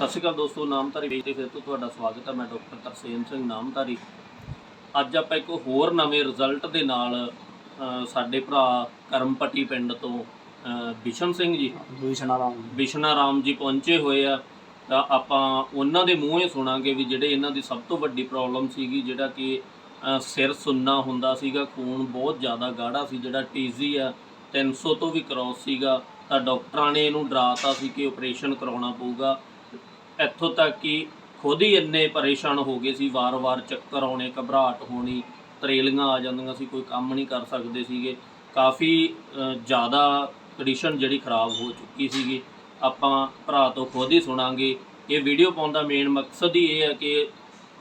ਸਤਿ ਸ਼੍ਰੀ ਅਕਾਲ ਦੋਸਤੋ ਨਾਮਧਾਰੀ ਵੇਚ ਤੇ ਫਿਰ ਤੋਂ ਤੁਹਾਡਾ ਸਵਾਗਤ ਹੈ। ਮੈਂ ਡਾਕਟਰ ਤਰਸੇਮ ਸਿੰਘ ਨਾਮਧਾਰੀ। ਅੱਜ ਆਪਾਂ ਇੱਕ ਹੋਰ ਨਵੇਂ ਰਿਜ਼ਲਟ ਦੇ ਨਾਲ ਸਾਡੇ ਭਰਾ ਕਰਮਪੱਟੀ ਪਿੰਡ ਤੋਂ ਬਿਸ਼ਨ ਸਿੰਘ ਜੀ। ਬਿਸ਼ਨਾ ਰਾਮ ਜੀ ਪਹੁੰਚੇ ਹੋਏ ਆ। ਤਾਂ ਆਪਾਂ ਉਹਨਾਂ ਦੇ ਮੂੰਹੋਂ ਹੀ ਸੁਣਾਂਗੇ ਵੀ ਜਿਹੜੇ ਇਹਨਾਂ ਦੀ ਸਭ ਤੋਂ ਵੱਡੀ ਪ੍ਰੋਬਲਮ ਸੀਗੀ ਜਿਹੜਾ ਕਿ ਸਿਰ ਸੁੰਨਾ ਹੁੰਦਾ ਸੀਗਾ ਖੂਨ ਬਹੁਤ ਜ਼ਿਆਦਾ ਗਾੜਾ ਸੀ ਜਿਹੜਾ ਟੀਜ਼ੀ ਆ 300 ਤੋਂ ਵੀ ਕ੍ਰੋਸ ਸੀਗਾ। ਤਾਂ ਡਾਕਟਰਾਂ ਨੇ ਇਹਨੂੰ ਡਰਾਤਾ ਸੀ ਕਿ ਆਪਰੇਸ਼ਨ ਕਰਾਉਣਾ ਪਊਗਾ। ਇੱਥੋਂ ਤੱਕ ਕਿ ਖੁਦ ਹੀ ਇੰਨੇ ਪਰੇਸ਼ਾਨ ਹੋ ਗਏ ਸੀ, ਵਾਰ-ਵਾਰ ਚੱਕਰ ਆਉਣੇ, ਘਬਰਾਹਟ ਹੋਣੀ, ਤਰੇਲੀਆਂ ਆ ਜਾਂਦੀਆਂ ਸੀ, ਕੋਈ ਕੰਮ ਨਹੀਂ ਕਰ ਸਕਦੇ ਸੀਗੇ। ਕਾਫੀ ਜ਼ਿਆਦਾ ਕੰਡੀਸ਼ਨ ਜਿਹੜੀ ਖਰਾਬ ਹੋ ਚੁੱਕੀ ਸੀਗੀ। ਆਪਾਂ ਭਰਾ ਤੋਂ ਖੁਦ ਹੀ ਸੁਣਾਂਗੇ। ਇਹ ਵੀਡੀਓ ਪਾਉਣ ਦਾ ਮੇਨ ਮਕਸਦ ਹੀ ਇਹ ਹੈ ਕਿ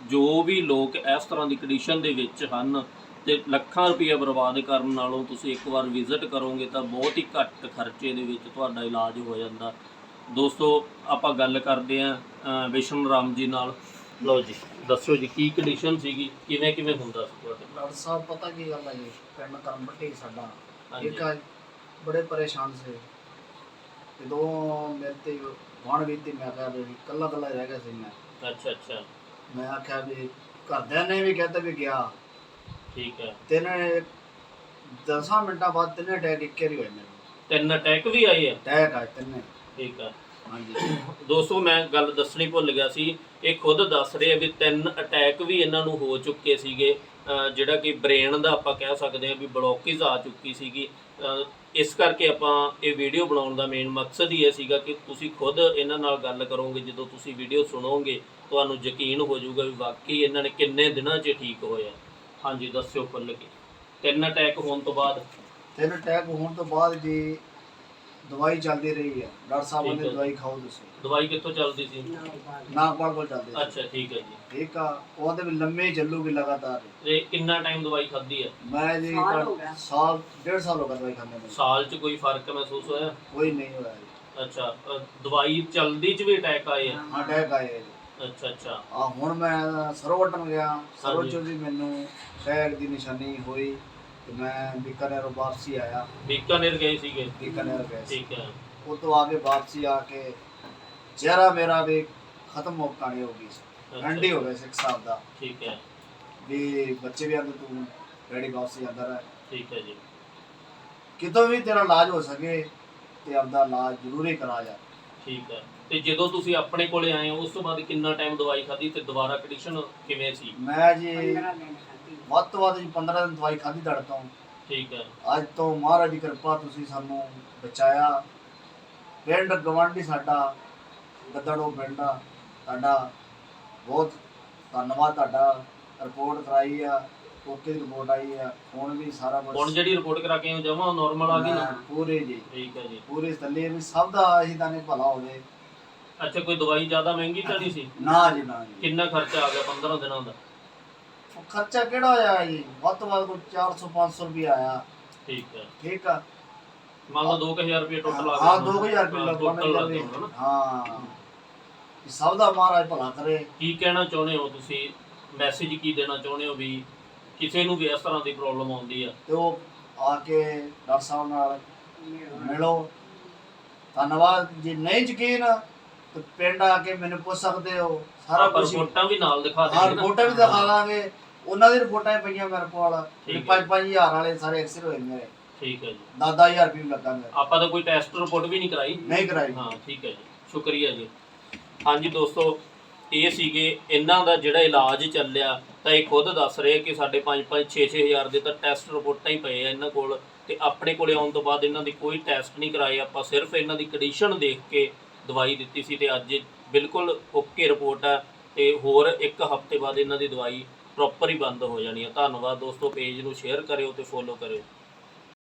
ਜੋ ਵੀ ਲੋਕ ਇਸ ਤਰ੍ਹਾਂ ਦੀ ਕੰਡੀਸ਼ਨ ਦੇ ਵਿੱਚ ਹਨ ਤੇ ਲੱਖਾਂ ਰੁਪਏ ਬਰਬਾਦ ਕਰਨ ਨਾਲੋਂ ਤੁਸੀਂ ਇੱਕ ਵਾਰ ਵਿਜ਼ਿਟ ਕਰੋਗੇ ਤਾਂ ਬਹੁਤ ਹੀ ਘੱਟ ਖਰਚੇ ਦੇ ਵਿੱਚ ਤੁਹਾਡਾ ਇਲਾਜ ਹੋ ਜਾਂਦਾ। ਦੋਸਤੋ ਆਪਾਂ ਗੱਲ ਕਰਦੇ ਆਂ ਵਿਸ਼ਨ ਰਾਮ ਜੀ ਨਾਲ। ਲਓ ਜੀ ਦੱਸੋ ਜੀ ਕੀ ਕੰਡੀਸ਼ਨ ਸੀਗੀ? ਕਿਵੇਂ ਕਿਵੇਂ ਹੁੰਦਾ ਸੀ ਤੁਹਾਡੇ? ਡਾਕਟਰ ਸਾਹਿਬ ਪਤਾ ਕੀ ਗੱਲ ਹੈ ਜੀ? ਪਿੰਡ ਕਰਮਪੱਟੀ ਸਾਡਾ। ਇੱਕ ਬੜੇ ਪਰੇਸ਼ਾਨ ਸੀ। ਜਦੋਂ ਮੇਰੇ ਤੇ ਵਾਣ ਵੀ ਤੇ ਮੈਂ ਕਿਹਾ ਵੀ ਕੱਲਾ ਕੱਲਾ ਰਹਿ ਗਿਆ ਸੀ ਮੈਂ। ਅੱਛਾ ਅੱਛਾ। ਮੈਂ ਆਖਿਆ ਵੀ ਘਰਦਿਆਂ ਨੇ ਵੀ ਕਹਿੰਦਾ ਵੀ ਗਿਆ। ਠੀਕ ਹੈ। ਤਿੰਨ 10 ਮਿੰਟਾਂ ਬਾਅਦ ਤਿੰਨੇ ਅਟੈਕ ਇੱਕੇ ਹੀ ਹੋਏ ਮੇਰੇ। ਤਿੰਨ ਅਟੈਕ ਵੀ ਆਏ ਆ? ਅਟੈਕ ਆਏ ਤਿੰਨੇ। ਠੀਕ ਆ। ਹਾਂਜੀ ਦੋਸਤੋ, ਮੈਂ ਗੱਲ ਦੱਸਣੀ ਭੁੱਲ ਗਿਆ ਸੀ। ਇਹ ਖੁਦ ਦੱਸ ਰਹੇ ਆ ਵੀ ਤਿੰਨ ਅਟੈਕ ਵੀ ਇਹਨਾਂ ਨੂੰ ਹੋ ਚੁੱਕੇ ਸੀਗੇ। ਜਿਹੜਾ ਕਿ ਬ੍ਰੇਨ ਦਾ ਆਪਾਂ ਕਹਿ ਸਕਦੇ ਹਾਂ ਵੀ ਬਲੋਕੇਜ ਆ ਚੁੱਕੀ ਸੀਗੀ। ਇਸ ਕਰਕੇ ਆਪਾਂ ਇਹ ਵੀਡੀਓ ਬਣਾਉਣ ਦਾ ਮੇਨ ਮਕਸਦ ਹੀ ਇਹ ਸੀਗਾ ਕਿ ਤੁਸੀਂ ਖੁਦ ਇਹਨਾਂ ਨਾਲ ਗੱਲ ਕਰੋਗੇ। ਜਦੋਂ ਤੁਸੀਂ ਵੀਡੀਓ ਸੁਣੋਗੇ, ਤੁਹਾਨੂੰ ਯਕੀਨ ਹੋ ਜਾਊਗਾ ਵੀ ਵਾਕਈ ਇਹਨਾਂ ਨੇ ਕਿੰਨੇ ਦਿਨਾਂ 'ਚ ਠੀਕ ਹੋਇਆ। ਹਾਂਜੀ, ਦੱਸਿਓ ਖੁੱਲ੍ਹ ਕੇ। ਤਿੰਨ ਅਟੈਕ ਹੋਣ ਤੋਂ ਬਾਅਦ? ਤਿੰਨ ਅਟੈਕ ਹੋਣ ਤੋਂ ਬਾਅਦ ਜੀ ਦਵਾਈ ਚੱਲਦੀ ਰਹੀ ਹੈ। ਡਾਕਟਰ ਸਾਹਿਬ ਠੀਕ ਨੇ ਹੈ। ਦਵਾਈ ਖਾਓ ਤੁਸੀਂ। ਦਵਾਈ ਕਿੱਥੋਂ ਚੱਲਦੀ ਸੀ? ਨਾਗਪਾਲ ਕੋਲ ਚੱਲਦੀ ਸੀ। ਅੱਛਾ ਠੀਕ ਹੈ ਜੀ। ਠੀਕ ਆ ਉਹਦੇ ਵੀ ਲੰਮੇ ਚੱਲੂਗੀ ਲਗਾਤਾਰ। ਤੇ ਕਿੰਨਾ ਟਾਈਮ ਦਵਾਈ ਖਾਧੀ ਹੈ? ਮੈਂ ਜੀ ਸਾਲ ਹੋ ਗਿਆ। ਸਾਲ ਡੇਢ ਸਾਲ ਹੋ ਗਿਆ ਦਵਾਈ ਖਾਂਦੇ ਨੂੰ। ਸਾਲ 'ਚ ਕੋਈ ਫ਼ਰਕ ਮਹਿਸੂਸ ਹੋਇਆ? ਕੋਈ ਨਹੀਂ ਹੋਇਆ ਜੀ। ਅੱਛਾ ਅ, ਦਵਾਈ ਚਲਦੀ 'ਚ ਵੀ ਅਟੈਕ ਆਏ ਆ? ਹਾਂ ਅਟੈਕ ਆਏ ਆ ਜੀ। ਅੱਛਾ ਅੱਛਾ। ਆ ਹੁਣ ਮੈਂ ਸਰੋਵਟਨ ਗਿਆ। ਸਰੋਵਰ। ਚੋਂ ਵੀ ਮੈਨੂੰ ਅਟੈਕ ਦੀ ਨਿਸ਼ਾਨੀ ਹੋਈ। ਤੇ ਮੈਂ ਬੀਕਾਨੇਰ ਵਾਪਸੀ ਆਇਆ। ਬੀਕਾਨੇਰ ਗਏ ਸੀਗੇ? ਬੀਕਾਨੇਰ ਗਿਆ ਸੀ। ਠੀਕ ਹੈ। ਉਹ ਤੋਂ ਆਗੇ ਵਾਪਸੀ ਆ ਕੇ ਚਿਹਰਾ ਮੇਰਾ ਵੀ ਖਤਮ ਹੋ ਕਹਾਣੀ ਹੋ ਗਈ ਸੀ। ਅੱਛਾ, ਰੰਡੀ ਹੋ ਗਿਆ ਸੀ ਇੱਕ ਹਿਸਾਬ ਦਾ। ਠੀਕ ਹੈ। ਵੀ ਬੱਚੇ ਵੀ ਆਂਦੇ ਤੂੰ ਡੈਡੀ ਵਾਪਸੀ ਅੰਦਰ ਹੈ ਠੀਕ ਹੈ ਜੀ। ਕਿਤੋਂ ਵੀ ਤੇਰਾ ਇਲਾਜ ਹੋ ਸਕੇ ਤੇ ਆਪਦਾ ਇਲਾਜ ਜ਼ਰੂਰੀ ਕਰਾ ਜਾ ਠੀਕ ਹੈ ਤੇ ਜਦੋਂ ਤੁਸੀਂ ਆਪਣੇ ਕੋਲੇ ਆਏ ਹੋ ਉਸ ਤੋਂ ਬਾਅਦ ਕਿੰਨਾ ਟਾਈਮ ਦਵਾਈ ਖਾਧੀ ਤੇ ਦੁਬਾਰਾ ਕੰਡੀਸ਼ਨ ਕਿਵੇਂ ਸੀ? ਮੈਂ ਜੀ ਵੱਧ ਤੋਂ ਵੱਧ ਜੀ 15 ਦਿਨ ਦਵਾਈ ਖਾਧੀ ਦੜ ਤੋਂ। ਠੀਕ ਹੈ ਅੱਜ ਤੋਂ ਮਹਾਰਾਜ ਦੀ ਕਿਰਪਾ ਤੁਸੀਂ ਸਾਨੂੰ ਬਚਾਇਆ। ਪਿੰਡ ਗਵਾਂਢੀ ਸਾਡਾ ਗੱਦੜੋ ਪਿੰਡ ਆ ਤੁਹਾਡਾ ਬਹੁਤ ਧੰਨਵਾਦ ਤੁਹਾਡਾ। ਰਿਪੋਰਟ ਕਰਾਈ ਆ। ਓਕੇ ਦੀ ਰਿਪੋਰਟ ਆਈ ਆ ਹੁਣ ਵੀ ਸਾਰਾ ਕੁਝ ਹੁਣ ਜਿਹੜੀ ਰਿਪੋਰਟ ਕਰਾ ਕੇ ਜਮਾ ਨਾਰਮਲ ਆ ਗਈ ਨਾ? ਪੂਰੇ ਜੀ। ਠੀਕ ਹੈ ਜੀ। ਪੂਰੇ ਥੱਲੇ ਵੀ ਸਭ ਦਾ ਅਸੀਂ ਤਾਂ ਨੇ ਭਲਾ ਹੋਵੇ ਅੱਛਾ ਕੋਈ ਦਵਾਈ ਜ਼ਿਆਦਾ ਮਹਿੰਗੀ ਤਾਂ ਨਹੀਂ ਸੀ? ਨਾ ਜੀ ਨਾ ਜੀ। ਕਿੰਨਾ ਖਰਚਾ ਆ ਗਿਆ 15 ਦਿਨਾਂ ਦਾ? ਉਹ ਖਰਚਾ ਕਿਹੜਾ ਹੋਇਆ ਜੀ? ਵੱਧ ਤੋਂ ਵੱਧ ਕੋਈ 400 500 ਰੁਪਏ ਆਇਆ। ਠੀਕ ਹੈ ਠੀਕ ਆ। ਮੰਨ ਲਓ 2000 ਰੁਪਏ ਟੋਟਲ ਆ ਗਿਆ ਹਾਂ 2000 ਰੁਪਏ ਹਾਂ, ਲੱਗ total ਲੱਗ। ਜਾਵੇ ਗਿਆ ਹੋਣਾ ਨਾ। ਹਾਂ। ਸਭ ਦਾ ਮਹਾਰਾਜ ਭਲਾ ਕਰੇ। ਕੀ ਕਹਿਣਾ ਚਾਹੁੰਦੇ ਹੋ ਤੁਸੀਂ? ਮੈਸੇਜ ਕੀ ਦੇਣਾ ਚਾਹੁੰਦੇ ਹੋ ਵੀ ਕਿਸੇ ਨੂੰ ਵੀ ਇਸ ਤਰ੍ਹਾਂ ਦੀ ਪ੍ਰੋਬਲਮ ਆਉਂਦੀ ਆ। ਤੇ ਉਹ ਆ ਕੇ ਡਾਕਟਰ ਸਾਹਿਬ ਨਾਲ ਮਿਲੋ। ਧੰਨਵਾਦ। ਜੇ ਨਹੀਂ ਯਕੀਨ ਤੇ ਪਿੰਡ ਆ ਕੇ ਮੈਨੂੰ ਪੁੱਛ ਸਕਦੇ ਹੋ। ਸਾਰਾ ਕੁਝ ਰਿਪੋਰਟਾਂ ਵੀ ਨਾਲ ਦਿਖਾ ਹਾਂ ਦੇਣਗੇ ਨਾ। ਰਿਪੋਰਟਾਂ ਵੀ ਦਿਖਾ ਦਾਂਗੇ। ਉਹਨਾਂ ਦੀ ਰਿਪੋਰਟਾਂ ਹੀ ਪਈਆਂ ਮੇਰੇ ਕੋਲ। ਠੀਕ ਹੈ। 5-5000 ਵਾਲੇ ਸਾਰੇ ਐਕਸਰੇ ਹੋਏ ਮੇਰੇ। ਠੀਕ ਹੈ ਜੀ। 10000 ਰੁਪਏ ਲੱਗਾ ਮੇਰੇ। ਆਪਾਂ ਤਾਂ ਕੋਈ ਟੈਸਟ ਰਿਪੋਰਟ ਵੀ ਨਹੀਂ ਕਰਾਈ। ਨਹੀਂ ਕਰਾਈ। ਹਾਂ ਠੀਕ ਹੈ ਜੀ। ਸ਼ੁਕਰੀਆ ਜੀ। ਹਾਂਜੀ ਦੋਸਤੋ ਇਹ ਸੀਗੇ ਇਹਨਾਂ ਦਾ ਜਿਹੜਾ ਇਲਾਜ ਚੱਲਿਆ। ਤਾਂ ਇਹ ਖੁਦ ਦੱਸ ਰਹੇ ਕਿ ਸਾਡੇ 5-5 6-6 ਹਜ਼ਾਰ ਦੇ ਤਾਂ ਟੈਸਟ ਰਿਪੋਰਟਾਂ ਹੀ ਪਏ ਆ ਇਹਨਾਂ ਕੋਲ ਤੇ ਆਪਣੇ ਕੋਲੇ ਆਉਣ ਤੋਂ ਬਾਅਦ ਇਹਨਾਂ ਦੀ ਕੋਈ ਟੈਸਟ ਨਹੀਂ ਕਰਾਏ ਆਪਾਂ ਸਿਰਫ ਇਹਨਾਂ ਦੀ ਕੰਡੀਸ਼ਨ ਦੇਖ ਕੇ ਦਵਾਈ ਦਿੱਤੀ ਸੀ ਤੇ ਅੱਜ ਬਿਲਕੁਲ ਓਕੇ ਰਿਪੋਰਟ ਆ ਤੇ ਹੋਰ ਇੱਕ ਹਫ਼ਤੇ ਬਾਅਦ ਇਹਨਾਂ ਦੀ ਦਵਾਈ ਪ੍ਰੋਪਰ ਹੀ ਬੰਦ ਹੋ ਜਾਣੀ ਹੈ ਧੰਨਵਾਦ ਦੋਸਤੋ ਪੇਜ ਨੂੰ ਸ਼ੇਅਰ ਕਰਿਓ ਤੇ ਫੋਲੋ ਕਰਿਓ।